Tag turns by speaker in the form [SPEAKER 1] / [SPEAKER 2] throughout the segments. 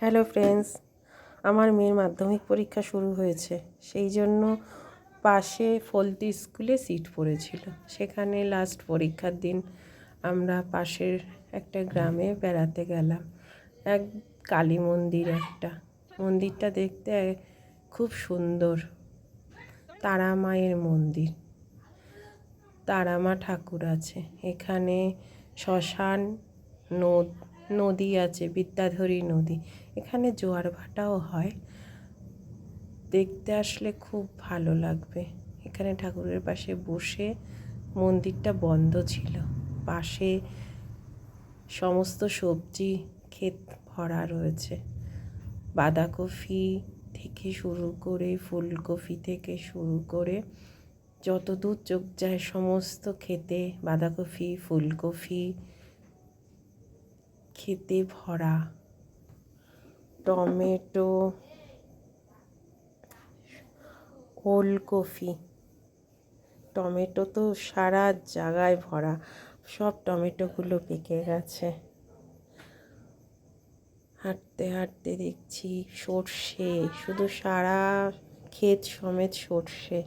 [SPEAKER 1] Hello friends, আমার মেয়ের মাধ্যমিক পরীক্ষা শুরু হয়েছে। সেই জন্য পাশে ফলতি স্কুলে সিট পড়েছিল। সেখানে লাস্ট পরীক্ষার দিন আমরা পাশের একটা গ্রামে বেড়াতে গেলাম। এক কালী মন্দির একটা। মন্দিরটা দেখতে খুব সুন্দর। তারা মায়ের মন্দির। তারামা ঠাকুর আছে। এখানে শ্মশান, নদ নদী আছে, বিদ্যাধরী নদী। এখানে জোয়ার ভাটাও হয়। দেখতে আসলে খুব ভালো লাগবে। এখানে ঠাকুরের পাশে বসে মন্দিরটা বন্ধ ছিল। পাশে সমস্ত সবজি, ক্ষেত ভরা রয়েছে। বাঁধাকপি থেকে শুরু করে, ফুলকপি থেকে শুরু করে যত দূর চোখ যায় সমস্ত খেতে বাঁধাকপি, ফুলকপি খেতে ভরা। টমেটো ওলকপি টমেটো তো সারা জায়গায় ভরা। সব টমেটোগুলো পেকে গেছে। হাঁটতে হাঁটতে দেখছি সর্ষে, শুধু সারা ক্ষেত সমেত সর্ষে।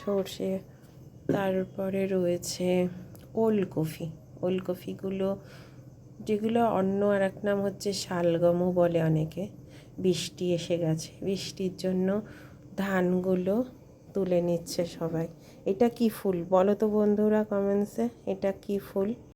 [SPEAKER 1] সর্ষে, তারপরে রয়েছে ওলকপি ওলকপিগুলো যেগুলো অন্য আর এক নাম হচ্ছে শালগমও বলে অনেকে। বৃষ্টি এসে গেছে। বৃষ্টির জন্য ধানগুলো তুলে নিচ্ছে সবাই। এটা কি ফুল? বলো তো বন্ধুরা কমেন্টসে এটা কি ফুল?